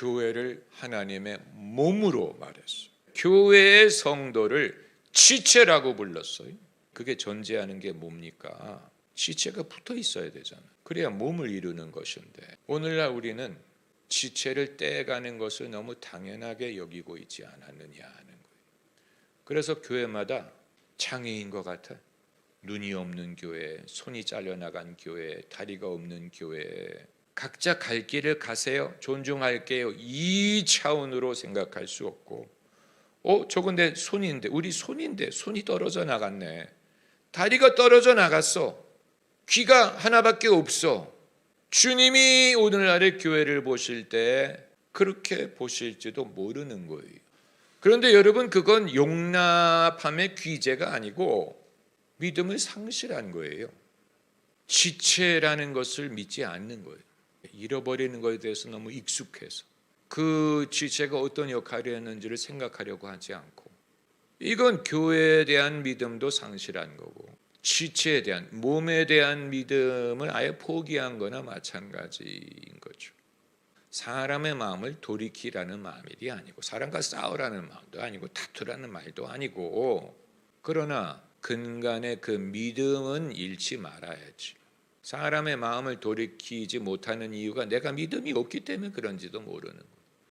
교회를 하나님의 몸으로 말했어요. 교회의 성도를 지체라고 불렀어요. 그게 존재하는 게 뭡니까? 지체가 붙어 있어야 되잖아. 그래야 몸을 이루는 것인데 오늘날 우리는 지체를 떼가는 것을 너무 당연하게 여기고 있지 않았느냐 하는 거예요. 그래서 교회마다 장애인 것 같아. 눈이 없는 교회, 손이 잘려나간 교회, 다리가 없는 교회, 각자 갈 길을 가세요. 존중할게요. 이 차원으로 생각할 수 없고, 어, 저건 내 손인데, 우리 손인데, 손이 떨어져 나갔네. 다리가 떨어져 나갔어. 귀가 하나밖에 없어. 주님이 오늘날의 교회를 보실 때 그렇게 보실지도 모르는 거예요. 그런데 여러분, 그건 용납함의 귀재가 아니고 믿음을 상실한 거예요. 지체라는 것을 믿지 않는 거예요. 잃어버리는 것에 대해서 너무 익숙해서 그 지체가 어떤 역할을 했는지를 생각하려고 하지 않고 이건 교회에 대한 믿음도 상실한 거고 지체에 대한 몸에 대한 믿음을 아예 포기한 거나 마찬가지인 거죠. 사람의 마음을 돌이키라는 마음이 아니고 사람과 싸우라는 마음도 아니고 다투라는 말도 아니고 그러나 근간의 그 믿음은 잃지 말아야지. 사람의 마음을 돌이키지 못하는 이유가 내가 믿음이 없기 때문에 그런지도 모르는 거예요.